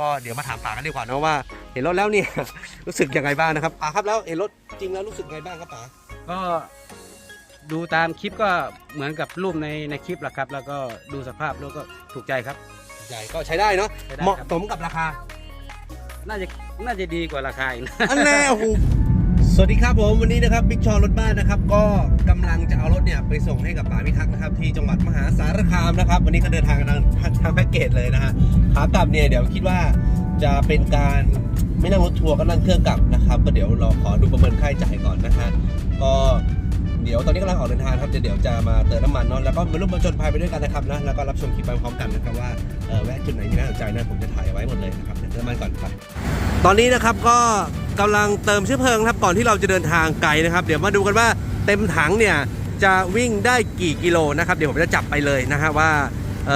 ก็เดี๋ยวมาถามป๋ากันดีกว่านะว่า เห็นรถแล้วเนี่ยรู้สึกยังไงบ้างนะครับป๋าครับแล้วเห็นรถจริงแล้วรู้สึกไงบ้างครับป๋าก็ดูตามคลิปก็เหมือนกับรูปในในคลิปแหละครับ แล้วก็ดูสภาพแล้วก็ถูกใจครับ ใหญ่ก็ใช้ได้เนาะใช้ได้เหมาะครับสมกับราคาน่าจะน่าจะดีกว่าราคาอีกนะ อันแน่โอ้โห สวัสดีครับผมวันนี้นะครับบิ๊กชอรถบ้านนะครับ ก็กำลังจะเอารถเนี่ยไปส่งให้กับป๋าพิทักษ์นะครับ ที่จังหวัดมหาสารคามนะครับ วันนี้ก็เดินทางกันทางทางแพ็กเกจเลยนะฮะขากลับเนี่ยเดี๋ยวคิดว่าจะเป็นการไม่นั่งรถทัวร์ก็นั่งเครื่องกลับนะครับ ก็เดี๋ยวเราขอดูประเมินค่าใช้จ่ายก่อนนะฮะก็ เดี๋ยวตอนนี้กำลังออกเดินทางครับเดี๋ยวเดี๋ยวจะมาเติมน้ำมันเนาะแล้วก็มาร่วมมาจนภัยไปด้วยกันนะครับนะแล้วก็รับชมคลิปไปพร้อมกันนะครับว่าแวะจุดไหนที่น่าสนใจนะผมจะถ่ายไว้หมดเลยนะครับเดี๋ยวเติมน้ำมันก่อนครับตอนนี้นะครับก็กำลังเติมเชื้อเพลิงครับก่อนที่เราจะเดินทางไกลนะครับ เดี๋ยวมาดูกันว่าเต็มถังเนี่ยจะวิ่งได้กี่กิโลนะครับเดี๋ยวผมจะจับไปเลยนะฮะว่าเ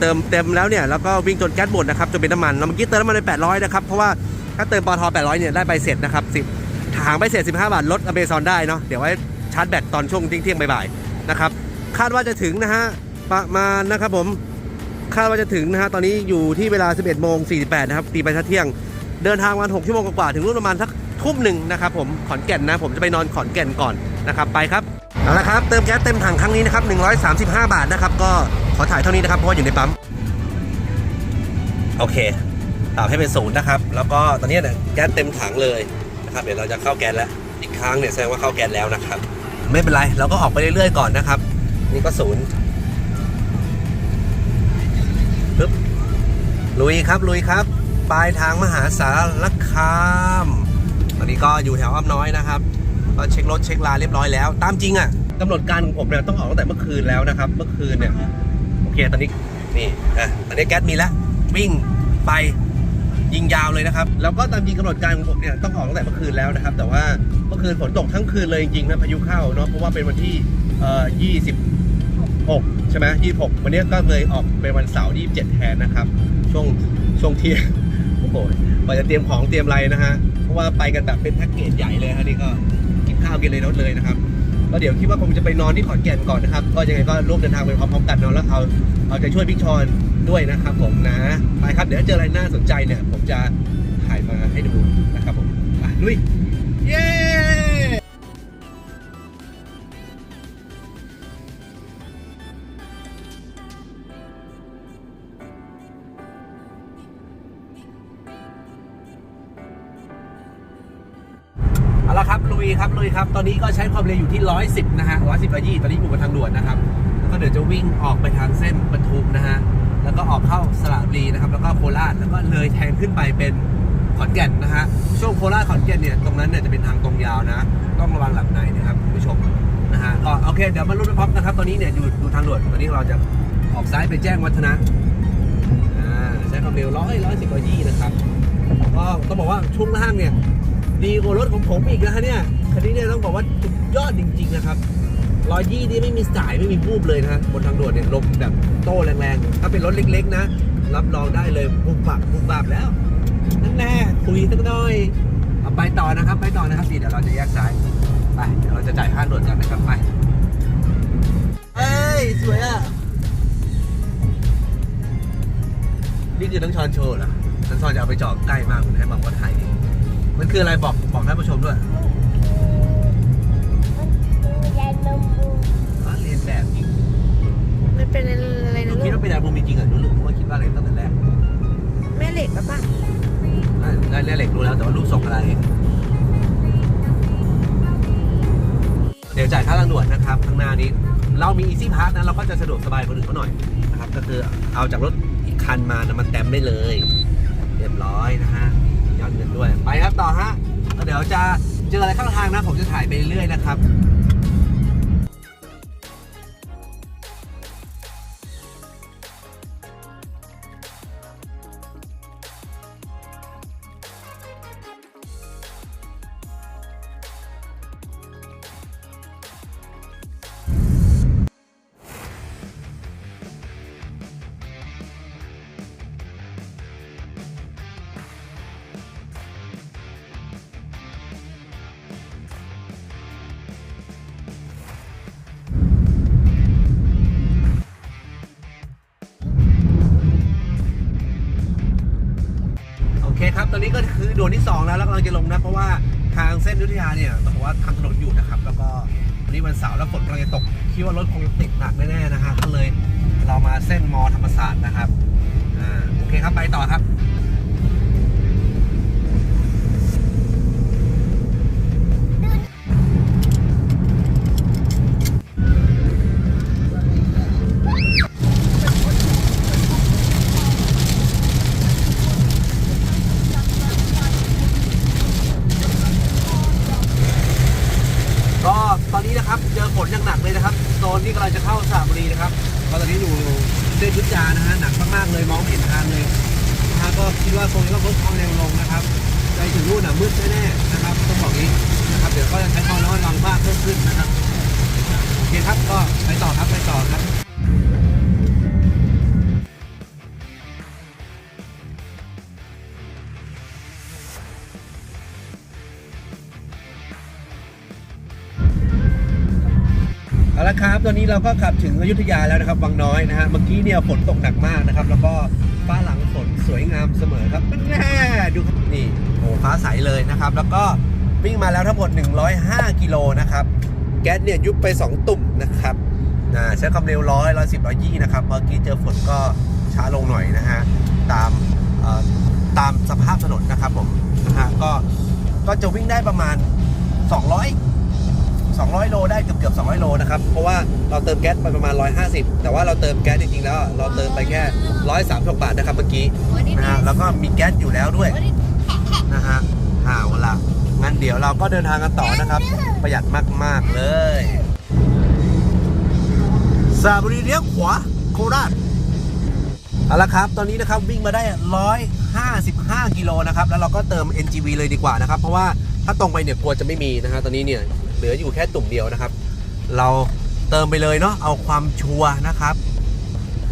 เติมเต็มแล้วเนี่ยแล้วก็วิ่งจนแก๊สหมดนะครับจนเป็นน้ำมันเราเมื่อกี้เติมน้ำมันไป800นะครับเพราะว่าถ้าเติมปอท800เนี่ยได้ใบเสร็จนะครับ10ถังใบเสร็จ 15 บาทลดอเมซอนได้เนาะเดี๋ยวไว้ ชาร์จแบตตอนช่วงเที่ยงบ่ายๆนะครับคาดว่าจะถึงนะฮะประมาณนะครับผมคาดว่าจะถึงนะฮะตอนนี้อยู่ที่เวลา 11โมง48นะครับตีไปทัดเที่ยง เดินทางวัน6ชั่วโมงกว่าถึงรุ่นประมาณสักทุ่มหนึ่งนะครับผมขอนแก่นนะผมจะไปนอนขอนแก่นก่อนนะครับไปครับเอาละครับเติมแก๊สเต็มถังครั้งนี้นะครับ135 บาทนะครับก็ขอถ่ายเท่านี้นะครับเพราะว่าอยู่ในปั๊มโอเคปรับให้เป็นศูนย์นะครับ แล้วก็ตอนนี้เนี่ยแก๊สเต็มถังเลยนะครับเดี๋ยวเราจะเข้าแก๊สแล้วอีกครั้งเนี่ยแสดงว่าเข้าแก๊สแล้วนะครับ ไม่เป็นไร เราก็ออกไปเรื่อยๆก่อนนะครับ นี่ก็ศูนย์ปึ๊บลุยครับลุยครับ ปลายทางมหาสารคามตอนนี้ก็อยู่แถวอ้อมน้อยนะครับก็เช็ครถเช็คลาเรียบร้อยแล้ว ตามจริงอะ่ะกำหนดการของผมเนี่ยต้องออกตั้งแต่เมื่อคืนแล้วนะครับ เมื่อคืนเนี่ยโอเคตอนนี้นี่อะตอนนี้แก๊สมีแล้ววิ่งไป ยิงยาวเลยนะครับ แล้วก็ตามจริงกำหนดการของผมเนี่ยต้องออกตั้งแต่เมื่อคืนแล้วนะครับ แต่ว่าเมื่อคืนฝนตกทั้งคืนเลยจริงๆนะพายุเข้าเนาะเพราะว่าเป็นวันที่เอ่อ26 ใช่ไหม26 วันนี้ก็เลยออกเป็นวันเสาร์ที่7แทนนะครับ ช่วงช่วงเที่ยงโอ้โหกว่าจะเตรียมของเตรียมอะไรนะฮะเพราะว่าไปกันแบบเป็นแพ็กเกจใหญ่เลยฮะนี่ก็กินข้าวกินเลยรถเลยนะครับก็เดี๋ยวคิดว่าคงจะไปนอนที่ขอนแก่นก่อนนะครับ ก็ยังไงก็ร่วมเดินทางไปพร้อมๆกันเนาะแล้วเอา เอาใจช่วยพี่ชอนด้วยนะครับผมนะไปครับเดี๋ยวเจออะไรน่าสนใจเนี่ย ผมจะถ่ายมาให้ดูนะครับผมไปลุยเย้เอาละครับลุยครับลุยครับ ตอนนี้ก็ใช้ความเร็วอยู่ที่ 110 นะฮะ 110ร้อยยี่ตอนนี้อยู่บนทางด่วนนะครับแล้ว ก็เดี๋ยวจะวิ่งออกไปทางเส้นปทุมนะฮะ แล้วก็ออกเข้าสระบุรีนะครับ แล้วก็โคราช แล้วก็เลยแทงขึ้นไปเป็นขอนแก่นนะฮะ ช่วงโคราชขอนแก่นเนี่ย ตรงนั้นเนี่ยจะเป็นทางตรงยาวนะ ต้องระวังหลับในนะครับคุณผู้ชมนะฮะ ก็โอเค เดี๋ยวมาลุ้นไปพร้อมกันครับ ตอนนี้เนี่ยอยู่ดูทางด่วน ตอนนี้เราจะออกซ้ายไปแจ้งวัฒนะ อ่า ใช้ความเร็วร้อยร้อยสิบร้อยยี่นะครับ ก็ต้องบอกว่าช่วงล่างเนี่ยดีกว่ารถของผมอีกนะฮะเนี่ย คันนี้เนี่ยต้องบอกว่าสุดยอดจริง ๆ นะครับ รอยยี่นี่ไม่มีสายไม่มีบูบเลยนะบนทางด่วนเนี่ยลมแบบโต้แรงๆ ถ้าเป็นรถเล็กๆนะ รับรองได้เลยบุบบับบุบบับแล้วนั่นแน่คุยสักหน่อยเอาไปต่อนะครับ ไปต่อนะครับดีเดี๋ยวเราจะแยกซ้ายไปเดี๋ยวเราจะจ่ายค่าด่วนกันนะครับไปเอ้ยสวยอะนี่คือทั้งชอนโชว์เหรอทั้งชอนจะเอาไปจอดใกล้มากคุณให้บางว่าไทยมันคืออะไรบอกบอกท่านผู้ชมด้วย แบบจริงมันเป็นอะไรหนูนะคิดลูว่ากเป็นยาบูมจริงๆเหรอหนูรู้ว่าคิดว่าอะไรตั้งแต่แรกแม่เหล็กปะปะได้ได้เหล็กรู้แล้วแต่ว่ารูปทรงอะไร เดี๋ยวจ่ายค่าทางด่วนนะครับข้างหน้านี้ เรามี Easy Pass นะเราก็จะสะดวกสบายกว่าคนอื่นเขาหน่อยนะครับก็คือเอาจากรถอีกคันมานะมันแต้มได้เลย เรียบร้อยนะฮะยอดเงินด้วยไปครับต่อฮะแล้วเดี๋ยวจะเจออะไรข้างทางนะผมจะถ่ายไปเรื่อยๆนะครับ อนนี้ก็คือด่วนที่ 2 แล้วแล้วกำลังจะลงนะเพราะว่าทางเส้นยุธยาเนี่ยต้องบอกว่าทำถนนอยู่นะครับ แล้วก็วันนี้วันเสาร์แล้วฝนกำลังจะตกคิดว่ารถคงติดหนักแน่ๆนะฮะก็เลยเรามาเส้นมอธรรมศาสตร์นะครับอ่าโอเคครับไปต่อครับ เอาละครับตอนนี้เราก็ขับถึงอยุธยาแล้วนะครับวังน้อยนะฮะเมื่อกี้เนี่ยฝนตกหนักมากนะครับ แล้วก็ฟ้าหลังฝนสวยงามเสมอครับแน่ดูครับนี่โอ้ฟ้าใสเลยนะครับ แล้วก็วิ่งมาแล้วทั้งหมด 105 กิโลนะครับ แก๊สเนี่ยยุบไป 2 ตุ่มนะครับนะใช้ความเร็วร้อยร้อยสิบร้อยยี่นะครับเมื่อกี้เจอฝนก็ช้าลงหน่อยนะฮะตามเอ่อตามสภาพถนนนะครับผมนะฮะก็ก็จะวิ่งได้ประมาณ 200 200 โลได้เกือบเกือบ200 โลนะครับ เพราะว่าเราเติมแก๊สไปประมาณ 150 แต่ว่าเราเติมแก๊สจริงๆแล้ว เราเติมไปแค่136บาทนะครับเมื่อกี้นะฮะแล้วก็มีแก๊สอยู่แล้วด้วยนะฮะเอาละงั้นเดี๋ยวเราก็เดินทางกันต่อนะครับ ประหยัดมากๆเลยสระบุรีเลี้ยวขวาโคราชเอาละครับ ตอนนี้นะครับวิ่งมาได้ 155 กิโลนะครับ แล้วเราก็เติม NGV เลยดีกว่านะครับ เพราะว่าถ้าตรงไปเนี่ยกลัวจะไม่มีนะฮะ ตอนนี้เนี่ย เหลืออยู่แค่ตุ่มเดียวนะครับ เราเติมไปเลยเนาะเอาความชัวร์นะครับ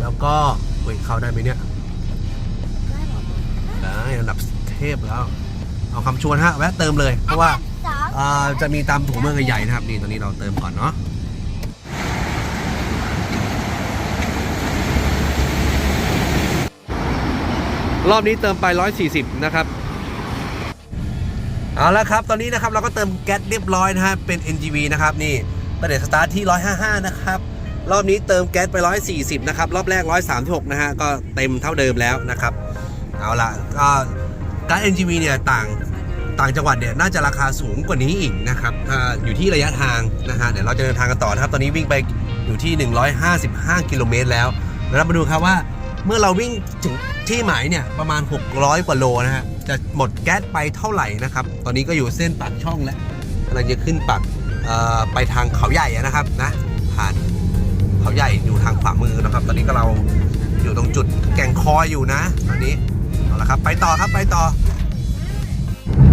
แล้วก็เฮ้ยเข้าได้ไหมเนี่ยได้ระดับเทพแล้ว เอาความชัวร์นะฮะแวะเติมเลยเพราะว่าสองอ่าจะมีตามถุงเมืองใหญ่ๆนะครับนี่ตอนนี้เราเติมก่อนเนาะรอบนี้เติมไป 140 นะครับ เอาละครับ ตอนนี้นะครับเราก็เติมแก๊สเรียบร้อยนะฮะเป็น NGV นะครับนี่ประเดี๋ยวสตาร์ทที่ 155 นะครับ รอบนี้เติมแก๊สไป 140 นะครับ รอบแรก 136 นะฮะ ก็เต็มเท่าเดิมแล้วนะครับ เอาละก็การ NGV เนี่ยต่างต่างจังหวัดเนี่ยน่าจะราคาสูงกว่านี้อีกนะครับถ้าอยู่ที่ระยะทางนะฮะเดี๋ยวเราจะเดินทางกันต่อนะครับ ตอนนี้วิ่งไปอยู่ที่ 155 กิโลเมตรแล้วแล้วเรามาดูครับว่า เมื่อเราวิ่งถึงที่หมายเนี่ยประมาณ 600 กว่าโลนะฮะ จะหมดแก๊สไปเท่าไหร่นะครับ ตอนนี้ก็อยู่เส้นปากช่องแล้วกำลังจะขึ้นปากเอ่อไปทางเขาใหญ่นะครับนะ ผ่านเขาใหญ่อยู่ทางขวามือนะครับ ตอนนี้ก็เราอยู่ตรงจุดแก่งคอยอยู่นะ ตอนนี้เอาละครับไปต่อครับไปต่อ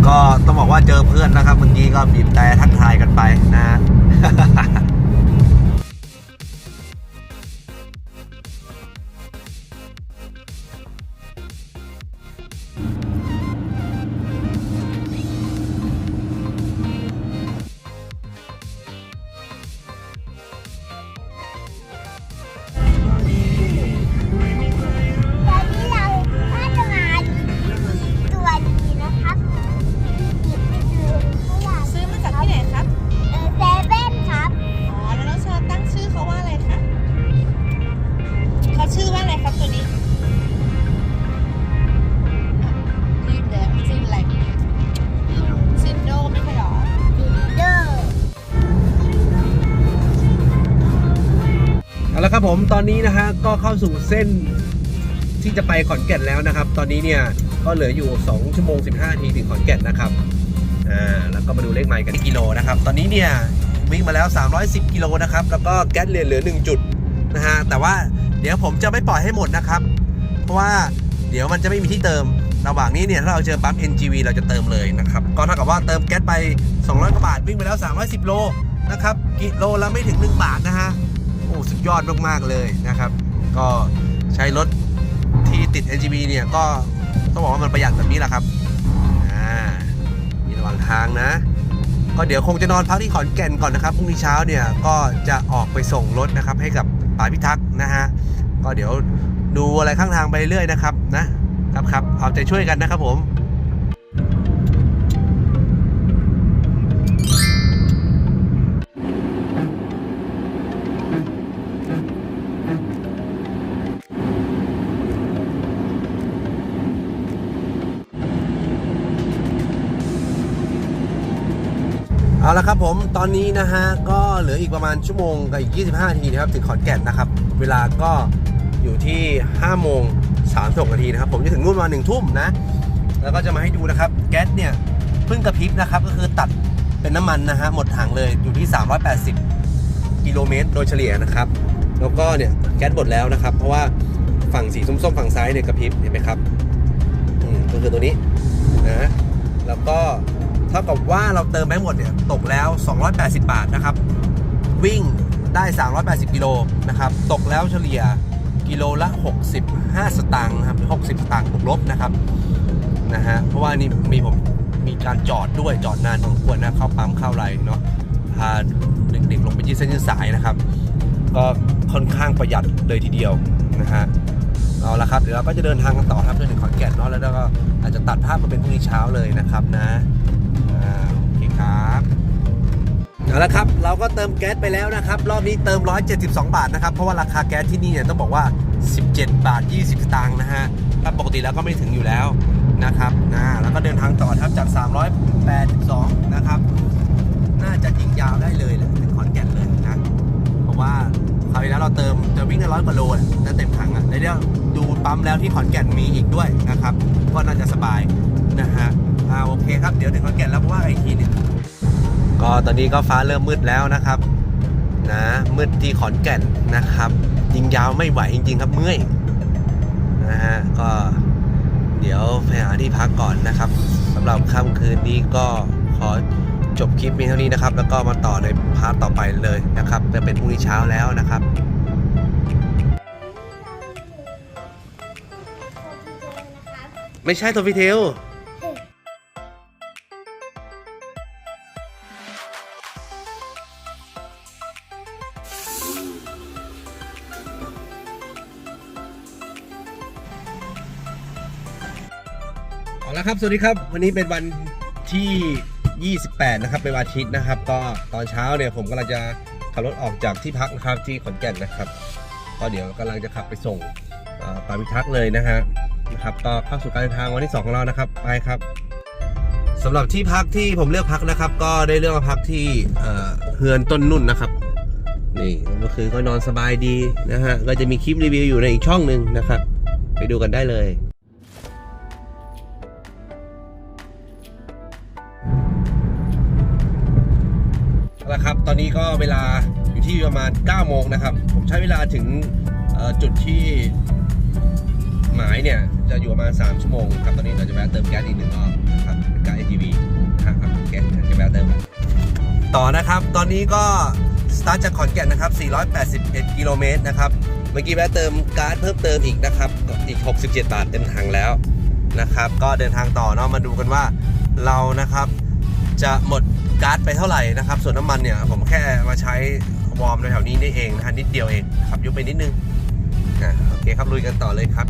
ก็ต้องบอกว่าเจอเพื่อนนะครับเมื่อกี้ก็บีบแต่ทักทายกันไปนะ ผมตอนนี้นะฮะก็เข้าสู่เส้นที่จะไปขอนแก่นแล้วนะครับ ตอนนี้เนี่ยก็เหลืออยู่ 2 ชั่วโมง 15นาทีถึงขอนแก่นนะครับอ่าแล้วก็มาดูเลขไมล์กันกิโลนะครับ ตอนนี้เนี่ยวิ่งมาแล้ว 310 กิโลนะครับ แล้วก็แก๊สเหลือเหลือ 1 จุดนะฮะแต่ว่าเดี๋ยวผมจะไม่ปล่อยให้หมดนะครับ เพราะว่าเดี๋ยวมันจะไม่มีที่เติมระหว่างนี้เนี่ยถ้าเราเจอปั๊ม NGV เราจะเติมเลยนะครับก็เท่ากับว่าเติมแก๊สไป 200กว่าบาทวิ่งไปแล้ว 310 โลนะครับกิโลละไม่ถึง 1 บาทนะฮะ สุดยอดมาก ๆ เลยนะครับ ก็ใช้รถที่ติด NGV เนี่ยก็ต้องบอกว่ามันประหยัดแบบนี้แหละครับมีระหว่างทางนะ ก็เดี๋ยวคงจะนอนพักที่ขอนแก่นก่อนนะครับพรุ่งนี้เช้าเนี่ยก็จะออกไปส่งรถนะครับให้กับป๋าพิทักษ์นะฮะก็เดี๋ยวดูอะไรข้างทางไปเรื่อยนะครับนะครับครับเอาใจช่วยกันนะครับผม เอาละครับผมตอนนี้นะฮะก็เหลืออีกประมาณชั่วโมงกับอีก 25 นาทีนะครับถึงขอนแก่นนะครับ เวลาก็อยู่ที่5โมง36นาทีนะครับ ผมจะถึงนู่นมา1ทุ่มนะ แล้วก็จะมาให้ดูนะครับ แก๊สเนี่ยเพิ่งกระพริบนะครับ ก็คือตัดเป็นน้ำมันนะฮะหมดถังเลยอยู่ที่ 380 กิโลเมตรโดยเฉลี่ยนะครับ แล้วก็เนี่ยแก๊สหมดแล้วนะครับ เพราะว่าฝั่งสีส้มๆฝั่งซ้ายเนี่ยกระพริบเห็นไหมครับอืมก็คือตัวนี้นะแล้วก็ เท่ากับว่าเราเติมแบงค์หมดเนี่ยตกแล้ว 280 บาทนะครับ วิ่งได้ 380 กิโลนะครับ ตกแล้วเฉลี่ยกิโลละ 65 สตางค์นะครับหรือ60 สตางค์บวกลบนะครับนะฮะเพราะว่านี่มีผมมีการจอดด้วยจอดนานพอควรนะเข้าปั๊มเข้าไรเนาะพาเด็กๆลงไปยืดเส้นยืดสายนะครับ ก็ค่อนข้างประหยัดเลยทีเดียวนะฮะเอาละครับเดี๋ยวเราก็จะเดินทางกันต่อครับจนถึงขอนแก่นเนาะแล้วก็อาจจะตัดภาพมาเป็นพรุ่งนี้เช้าเลยนะครับนะ ครับเอาละครับ เราก็เติมแก๊สไปแล้วนะครับ รอบนี้เติม 172 บาทนะครับ เพราะว่าราคาแก๊สที่นี่เนี่ยต้องบอกว่า 17 บาท 20 สตางค์นะฮะถ้าปกติแล้วก็ไม่ถึงอยู่แล้วนะครับนะแล้วก็เดินทางต่อครับจาก 382 นะครับ น่าจะยิงยาวได้เลยแหละถึงขอนแก่นเลยนะ เพราะว่าคราวที่แล้วเราเติมจะวิ่งได้ร้อยกว่าโลแหละเต็มถังอะแล้วเดี๋ยวดูปั๊มแล้วที่ขอนแก่นมีอีกด้วยนะครับ ก็น่าจะสบายนะฮะอ่าโอเคครับ เดี๋ยวถึงขอนแก่นแล้วว่าไอทีหนึง ก็ตอนนี้ก็ฟ้าเริ่มมืดแล้วนะครับ นะมืดที่ขอนแก่นนะครับ ยิงยาวไม่ไหวจริง ๆ ครับเมื่อยนะฮะก็เดี๋ยวไปหาที่พักก่อนนะครับสำหรับค่ำคืนนี้ก็ขอจบคลิปเพียงเท่านี้นะครับ แล้วก็มาต่อในพาร์ทต่อไปเลยนะครับจะเป็นพรุ่งนี้เช้าแล้วนะครับไม่ใช่โทฟิเทล ครับ สวัสดีครับ วันนี้เป็นวันที่ 28 นะครับ เป็นวันอาทิตย์นะครับ ก็ตอนเช้าเนี่ยผมกำลังจะขับรถออกจากที่พักนะครับที่ขอนแก่นนะครับ ก็เดี๋ยวกำลังจะขับไปส่งเอ่อปาวิทักษ์เลยนะฮะนะครับ ก็เข้าสู่การเดินทางวันที่ 2 ของเรานะครับ ไปครับสำหรับที่พักที่ผมเลือกพักนะครับ ก็ได้เลือกมาพักที่เอ่อเฮือนต้นนุ่นนะครับ นี่เมื่อคืนก็นอนสบายดีนะฮะ ก็จะมีคลิปรีวิวอยู่ในอีกช่องหนึ่งนะครับ ไปดูกันได้เลย มาณ9โมงนะครับ ผมใช้เวลาถึงจุดที่หมายเนี่ย จะอยู่ประมาณ 3 ชั่วโมงครับตอนนี้เราจะแวะเติมแก๊สอีกหนึ่งรอบนะครับเป็นก๊าซ ATV นะครับแก๊สจะแวะเติม ต่อนะครับตอนนี้ก็สตาร์ทจากขอนแก่นนะครับ 481 กิโลเมตรนะครับ เมื่อกี้แวะเติมก๊าซเพิ่มเติมอีกนะครับอีก 67 บาทเต็มถังแล้วนะครับ ก็เดินทางต่อเนาะมาดูกันว่าเรานะครับจะหมดก๊าซไปเท่าไหร่นะครับ ส่วนน้ำมันเนี่ยผมแค่มาใช้ วอร์มแถวนี้นี่เองนะฮะนิดเดียวเองขับยุบไปนิดนึงโอเคครับลุยกันต่อเลยครับ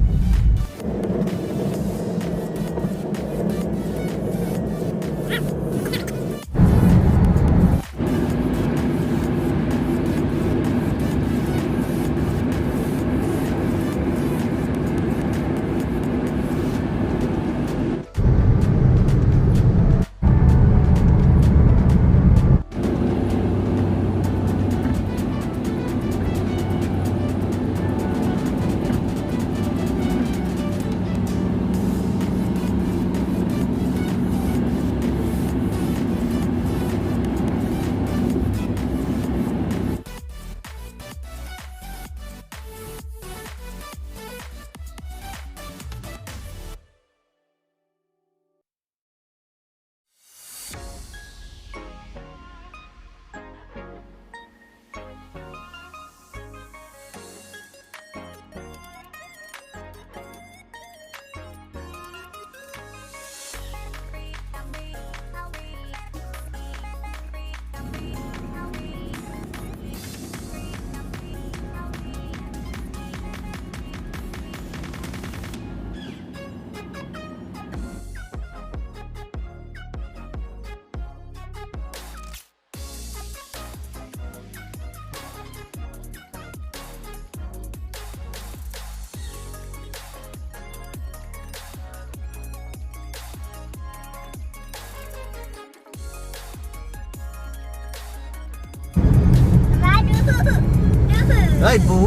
เฮ้ยปู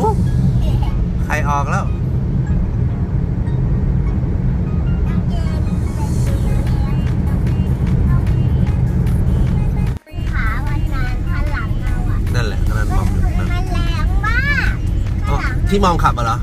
ใครออกแล้ว ขาวันนั้นพลังเราอะนั่นแหละกำลังมองอยู่มันนั่นแรงมากอ๋อที่มองขับอะเหรอ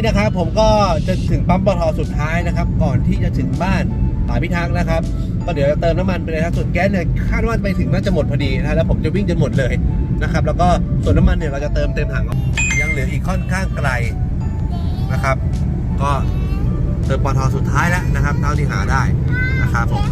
นี้นะครับ ผมก็จะถึงปั๊มปตทสุดท้ายนะครับ ก่อนที่จะถึงบ้านป่าพิทักษ์นะครับ ก็เดี๋ยวจะเติมน้ำมันไปเลยครับส่วนแก๊สเนี่ยคาดว่าไปถึงน่าจะหมดพอดีนะแล้วผมจะวิ่งจนหมดเลยนะครับ แล้วก็ส่วนน้ำมันเนี่ยเราจะเติมเต็มถังยังเหลืออีกค่อนข้างไกลนะครับ ก็เติมปตทสุดท้ายแล้วนะครับเท่าที่หาได้นะครับผม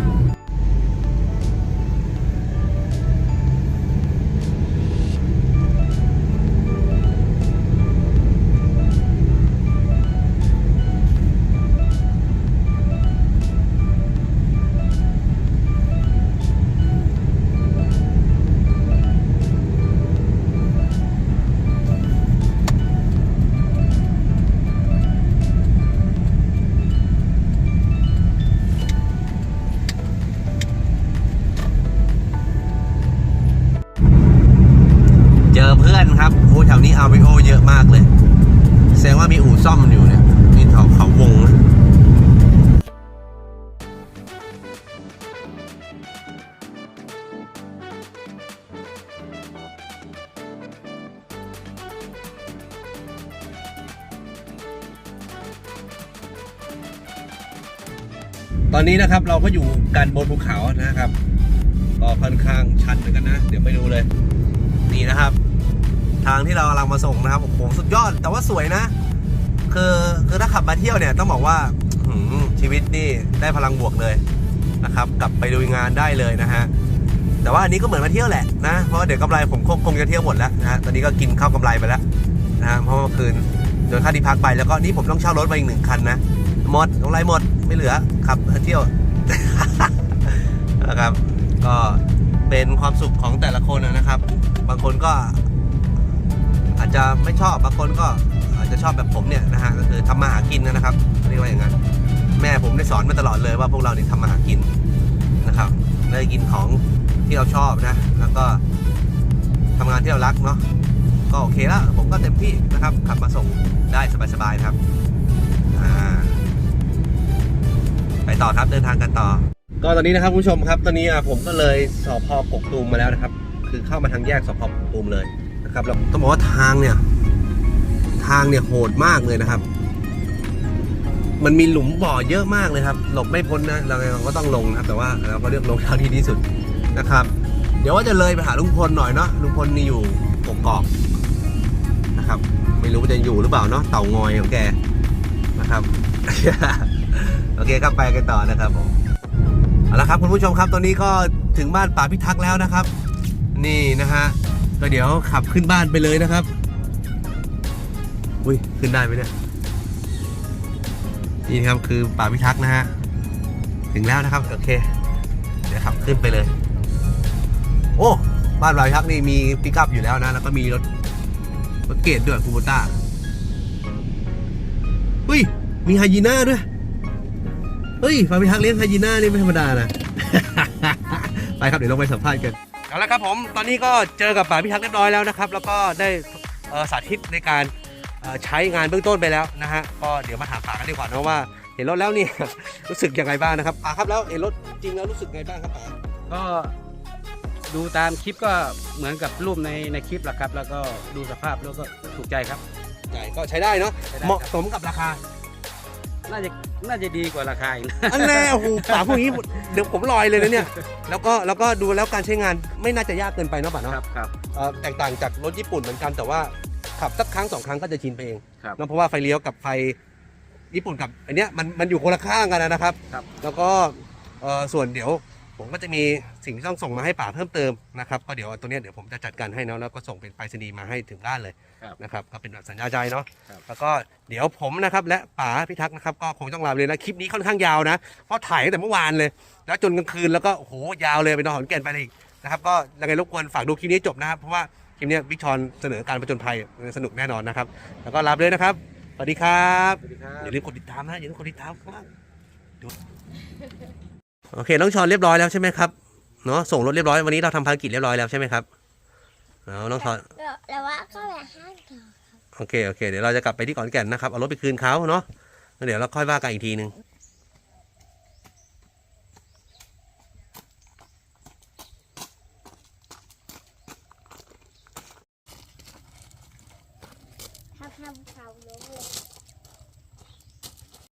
อนนี้นะครับเราก็อยู่กันบนภูเขานะครับก็ค่อนข้างชันเหมือนกันนะ เดี๋ยวไปดูเลย นี่นะครับ ทางที่เรากำลังมาส่งนะครับโอ้โหสุดยอด แต่ว่าสวยนะ คือคือถ้าขับมาเที่ยวเนี่ยต้องบอกว่าชีวิตนี่ได้พลังบวกเลยนะครับ กลับไปดูงานได้เลยนะฮะแต่ว่าอันนี้ก็เหมือนมาเที่ยวแหละนะเพราะเดี๋ยวกำไรผมคงคงจะเที่ยวหมดแล้วนะตอนนี้ก็กินข้าวกำไรไปแล้วนะฮะเพราะเมื่อคืนโดนค่าที่พักไปแล้วก็นี่ผมต้องเช่ารถมาอีกหนึ่งคันนะหมดกำไรหมด ไม่เหลือขับเที่ยวนะครับ ก็เป็นความสุขของแต่ละคนนะครับ บางคนก็อาจจะไม่ชอบบางคนก็อาจจะชอบแบบผมเนี่ยนะฮะก็คือทำมาหากินนะครับเรียกว่าอย่างนั้นแม่ผมได้สอนมาตลอดเลยว่าพวกเราเนี่ยทำมาหากินนะครับได้กินของที่เราชอบนะ แล้วก็ทำงานที่เรารักเนาะก็โอเคแล้วผมก็เต็มที่นะครับ ขับมาส่งได้สบายๆนะครับ ไปต่อครับเดินทางกันต่อ ก็ตอนนี้นะครับคุณผู้ชมครับ ตอนนี้อะผมก็เลยสพกกตูมมาแล้วนะครับ คือเข้ามาทางแยกสพกกตูมเลยนะครับแล้วต้องบอกว่าทางเนี่ย ทางเนี่ยโหดมากเลยนะครับ มันมีหลุมบ่อเยอะมากเลยครับ หลบไม่พ้นนะเราเราก็ต้องลงนะครับ แต่ว่าเราก็เลือกลงเท่าที่ดีที่สุดนะครับ เดี๋ยวว่าจะเลยไปหาลุงพลหน่อยเนาะลุงพลนี่อยู่กกอกนะครับ ไม่รู้ว่าจะอยู่หรือเปล่าเนาะเต่างอยของแกนะครับ โอเคครับไปกันต่อนะครับผมเอาละครับคุณผู้ชมครับตอนนี้ก็ถึงบ้านป่าพิทักษ์แล้วนะครับ นี่นะฮะก็เดี๋ยวขับขึ้นบ้านไปเลยนะครับอุ้ยขึ้นได้ไหมเนี่ยนี่ครับคือป่าพิทักษ์นะฮะถึงแล้วนะครับโอเค เดี๋ยวขับขึ้นไปเลย โอ้บ้านป่าพิทักษ์นี่มีปิกอัพอยู่แล้วนะแล้วก็มีรถรถเกตด้วยคูโบต้าอุ้ยมีไฮยีน่าด้วย เฮ้ยป่าพิทักษ์เลี้ยงไฮยีน่านี่ไม่ธรรมดานะ ไปครับเดี๋ยวลงไปสัมภาษณ์กัน เอาละครับผม ตอนนี้ก็เจอกับป่าพิทักษ์เรียบร้อยแล้วนะครับ แล้วก็ได้เอ่อสาธิตในการเอ่อใช้งานเบื้องต้นไปแล้วนะฮะ ก็เดี๋ยวมาถามป๋ากันดีกว่านะว่า เห็นรถแล้วเนี่ย รู้สึกยังไงบ้างนะครับป๋าครับแล้วเห็นรถจริงแล้วรู้สึกไงบ้างครับป๋าก็ดูตามคลิปก็เหมือนกับรูปในในคลิปแหละครับ แล้วก็ดูสภาพแล้วก็ถูกใจครับใช่ก็ใช้ได้เนาะ ใช้ได้ครับ เหมาะสมกับราคา น่าจะน่าจะดีกว่าราคาอีกนะอันแน่โอ้โหป๋าพวกนี้เดี๋ยวผมลอยเลยนะเนี่ย แล้วก็แล้วก็ดูแล้วการใช้งานไม่น่าจะยากเกินไปเนาะป๋าเนาะครับครับ เอ่อแตกต่างจากรถญี่ปุ่นเหมือนกันแต่ว่าขับสักครั้งสองครั้งก็จะชินไปเองครับเนาะเพราะว่าไฟเลี้ยวกับไฟญี่ปุ่นกับอันเนี้ยมันมันอยู่คนละข้างกันนะครับ ครับ แล้วก็เอ่อส่วนเดี๋ยว ผมก็จะมีสิ่งที่ต้องส่งมาให้ป๋าเพิ่มเติมนะครับก็เดี๋ยวตัวเนี้ยเดี๋ยวผมจะจัดการให้เนาะแล้วก็ส่งเป็นไปรษณีย์มาให้ถึงบ้านเลยครับนะครับก็เป็นแบบสัญญาใจเนาะครับแล้วก็เดี๋ยวผมนะครับและป๋าพิทักษ์นะครับก็คงต้องลาไปเลยนะคลิปนี้ค่อนข้างยาวนะเพราะถ่ายตั้งแต่เมื่อวานเลย แล้วจนกลางคืนแล้วก็โอ้โหยาวเลยไปนอนขอนแก่นไปเลยอีกนะครับก็ยังไงรบกวนฝากดูคลิปนี้จบนะครับเพราะว่าคลิปเนี้ยวิกชอนเสนอการประจนภัยสนุกแน่นอนนะครับ แล้วก็ลาไปเลยนะครับสวัสดีครับสวัสดีครับ อย่าลืมกดติดตามนะอย่าลืมกดติดตามข้างล่างดู โอเคน้องชอนเรียบร้อยแล้วใช่ไหมครับเนาะส่งรถเรียบร้อยวันนี้เราทำภารกิจเรียบร้อยแล้วใช่ไหมครับเอาน้องชอนแล้วแล้วว่าก็แบบห้างต่อโอเคโอเคเดี๋ยวเราจะกลับไปที่ขอนแก่นนะครับเอารถไปคืนเขาเนาะแล้วเดี๋ยวเราค่อยว่ากันอีกทีหนึ่ง